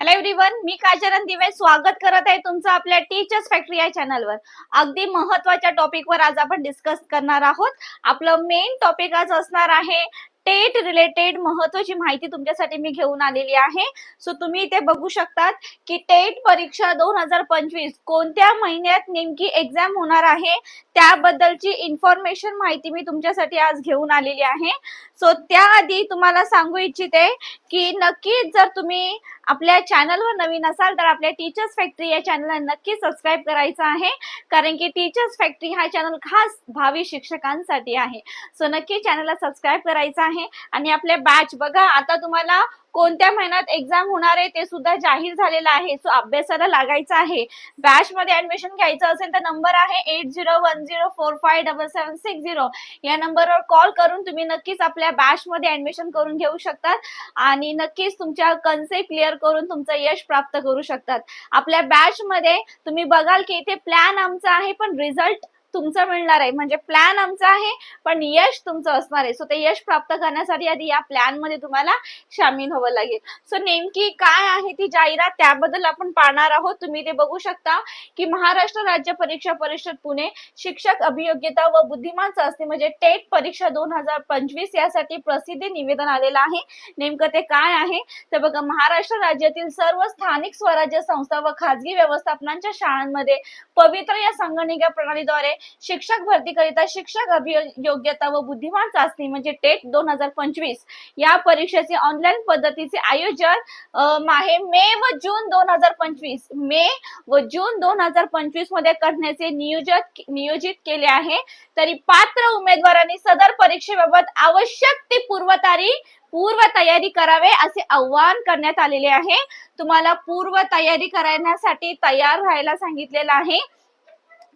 Hello everyone मी काजरन दिवे स्वागत करत आहे तुमचं आपल्या टीचर्स फॅक्टरी या चॅनलवर अगदी महत्त्वाच्या टॉपिकवर आज आपण डिस्कस करणार आहोत. आपलं मेन टॉपिक आज असणार आहे टेट रिलेटेड महत्वाची माहिती तुमच्यासाठी मी घेऊन आलेली आहे. सो तुम्ही इथे बघू शकतात की टेट परीक्षा दोन हजार पंचवीस कोणत्या महिन्यात नेमकी एक्झाम होणार आहे त्याबद्दलची इन्फॉर्मेशन माहिती मी तुमच्यासाठी आज घेऊन आलेली आहे. सो त्याआधी तुम्हाला सांगू इच्छिते की नक्कीच जर तुम्ही आपल्या चॅनलवर नवीन असाल तर आपल्या टीचर्स फॅक्टरी या चॅनलला नक्की सबस्क्राईब करायचं आहे. कारण की टीचर्स फॅक्टरी हा चॅनल खास भावी शिक्षकांसाठी आहे. सो नक्की चॅनलला सबस्क्राईब करायचं आहे. आणि आपले बॅच बघा. आता तुम्हाला कोणत्या महिन्यात एक्झाम होणार आहे ते सुद्धा जाहीर झालेलं आहे. सो अभ्यासाला लागायचं आहे. बॅच मध्ये ऍडमिशन घ्यायचं असेल तर नंबर आहे eight zero one zero four five double seven six zero या नंबरवर कॉल करून तुम्ही नक्कीच आपल्या बॅच मध्ये ऍडमिशन करून घेऊ शकतात आणि नक्कीच तुमच्या कन्सेप्ट क्लिअर करून तुमचं यश प्राप्त करू शकतात. आपल्या बॅच मध्ये तुम्ही बघाल की इथे प्लॅन आमचा आहे पण रिझल्ट तुमचं मिळणार आहे. म्हणजे प्लॅन आमचा आहे पण यश तुमचं असणार आहे. सो ते यश प्राप्त करण्यासाठी आधी या प्लॅनमध्ये तुम्हाला सामील व्हावं लागेल. सो नेमकी काय आहे ती जाहिरात त्याबद्दल आपण पाहणार आहोत. तुम्ही ते बघू शकता की महाराष्ट्र राज्य परीक्षा परिषद पुणे शिक्षक अभियोग्यता व बुद्धिमान चाचणी म्हणजे टेट परीक्षा दोन हजार पंचवीस यासाठी प्रसिद्धी निवेदन आलेलं आहे. नेमकं ते काय आहे? तर बघा महाराष्ट्र राज्यातील सर्व स्थानिक स्वराज्य संस्था व खाजगी व्यवस्थापनांच्या शाळांमध्ये पवित्र या संगणिका प्रणालीद्वारे शिक्षक भरतीकरिता शिक्षक अभियोग्यता व बुद्धिमान चाचणी म्हणजे टेट दोन हजार पंचवीस या परीक्षेचे ऑनलाईन पद्धतीचे आयोजन आहे मे व जून दोन हजार पंचवीस. मे व जून दोन हजार पंचवीसमध्ये करण्याचे नियोजित नियोजित केले आहे. तरी पात्र उमेदवारांनी सदर परीक्षेबाबत आवश्यक ते पूर्वतारी पूर्व तयारी करावे असे आवाहन करण्यात आलेले आहे. तुम्हाला पूर्व तयारी करण्यासाठी तयार राहायला सांगितलेलं आहे.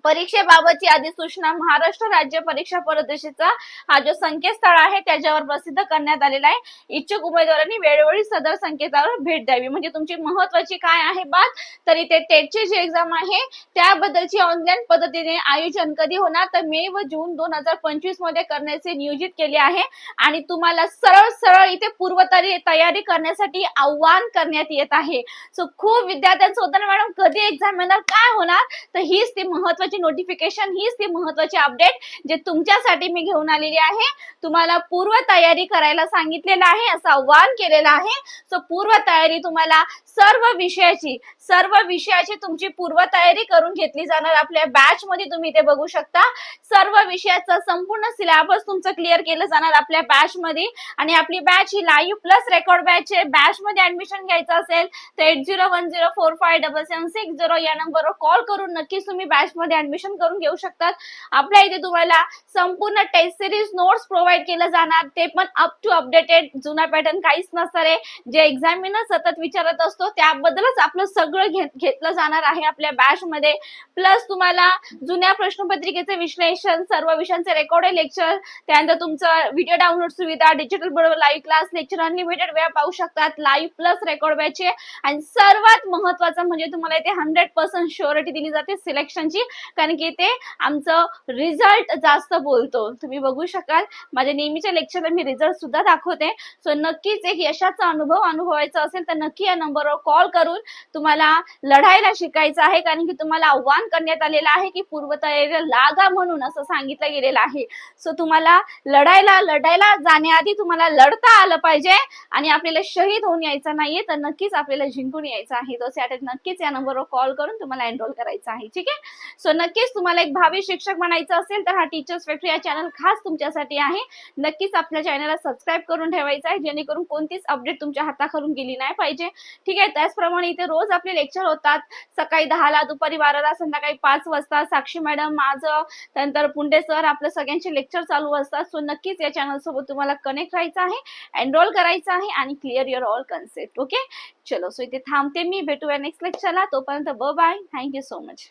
परीक्षेबाबतची अधिसूचना महाराष्ट्र राज्य परीक्षा परिषदेचा हा जो संकेतस्थळ आहे त्याच्यावर प्रसिद्ध करण्यात आलेला आहे. इच्छुक उमेदवारांनी वेळोवेळी सदर संकेतावर भेट द्यावी. म्हणजे तुमची महत्वाची काय आहे बात? तरी ते टेटची जी एक्झाम आहे त्याबद्दलची ऑनलाईन पद्धतीने आयोजन कधी होणार? तर मे व जून दोन हजार पंचवीसमध्ये करण्याचे नियोजित केले आहे. आणि तुम्हाला सरळ सरळ इथे पूर्वतरी तयारी करण्यासाठी आव्हान करण्यात येत आहे. सो खूप विद्यार्थ्यांचं होतं ना मॅडम कधी एक्झाम येणार? काय होणार? तर हीच ती महत्वाची नोटिफिकेशन हीच ती महत्वाची अपडेट जे तुमच्यासाठी मी घेऊन आलेली आहे. तुम्हाला पूर्व तयारी करायला सांगितलेलं आहे असं आव्हान केलेलं आहे. सो पूर्व तयारी तुम्हाला सर्व विषयाची सर्व विषयाची तुमची पूर्वतयारी करून घेतली जाणार. आपल्या बॅच मध्ये तुम्ही ते बघू शकता. सर्व विषयाचा संपूर्ण सिलेबस तुमचं क्लिअर केलं जाणार आपल्या बॅच मध्ये. आणि आपली बॅच ही लाईव्ह प्लस रेकॉर्ड बॅच आहे. बॅच मध्ये ऍडमिशन घ्यायचं असेल तर eight zero one zero four five double seven six zero या नंबरवर कॉल करून नक्कीच तुम्ही बॅच मध्ये ऍडमिशन करून घेऊ शकतात. आपल्या इथे तुम्हाला संपूर्ण टेस्ट सिरीज नोट्स प्रोव्हाइड केलं जाणार. ते पण अप टू अपडेटेड जुना पॅटर्न काहीच नसणार आहे. जे एक्झामिनर सतत विचारत असतो त्याबद्दलच आपलं सगळं घेत- घेतलं जाणार आहे आपल्या बॅच मध्ये. प्लस तुम्हाला जुन्या प्रश्नपत्रिकेचे विश्लेषण सर्व विषयांचे रेकॉर्डेड लेक्चर त्यानंतर तुमचं व्हिडिओ डाउनलोड सुविधा डिजिटल बरोबर लाईव्ह क्लास लेक्चर अनलिमिटेड वेळ पाहू शकतात. लाईव्ह प्लस रेकॉर्ड बॅचचे आणि सर्वात महत्वाचं म्हणजे तुम्हाला इथे हंड्रेड पर्सेंट शुअरिटी दिली जाते सिलेक्शनची कारण की ते आमचं रिझल्ट जास्त बोलतो. तुम्ही बघू शकाल. माझ्या नेहमीच्या लेक्चरला मी रिझल्ट सुद्धा दाखवते. सो नक्कीच एक यशाचा अनुभव अनुभवायचा असेल तर नक्की या नंबरवर कॉल करून तुम्हाला लढायला शिकायचं आहे. कारण की तुम्हाला आव्हान करण्यात आलेलं आहे की पूर्वतयारीला लागा म्हणून असं सांगितलं गेलेलं आहे. सो तुम्हाला लढायला लढायला जाण्याआधी तुम्हाला लढता आलं पाहिजे आणि आपल्याला शहीद होऊन यायचं नाहीये तर नक्कीच आपल्याला जिंकून यायचं आहे. तो साठी नक्कीच या नंबरवर कॉल करून तुम्हाला एनरोल करायचं आहे. ठीक आहे? सो नक्कीच तुम्हाला एक भावी शिक्षक बनायचं असेल तर हा टीचर्स फॅक्टरी हा चॅनल खास तुमच्यासाठी आहे. नक्कीच आपल्या चॅनलला सबस्क्राईब करून ठेवायचं आहे जेणेकरून कोणतीच अपडेट तुमच्या हाताखालून गेली नाही पाहिजे. ठीक आहे? आहे. त्याचप्रमाणे इथे रोज आपले लेक्चर होतात. सकाळी दहाला दुपारी बाराला संध्याकाळी पाच वाजता. साक्षी मॅडम माझं त्यानंतर पुंडे सर आपलं सगळ्यांचे लेक्चर चालू असतात. सो नक्कीच या चॅनल सोबत तुम्हाला कनेक्ट राहायचं आहे एनरोल करायचं आहे आणि clear your all concept okay चलो सो इथे थांबते मी. भेटूया नेक्स्ट लेक्चरला तोपर्यंत ब बाय थँक्यू सो मच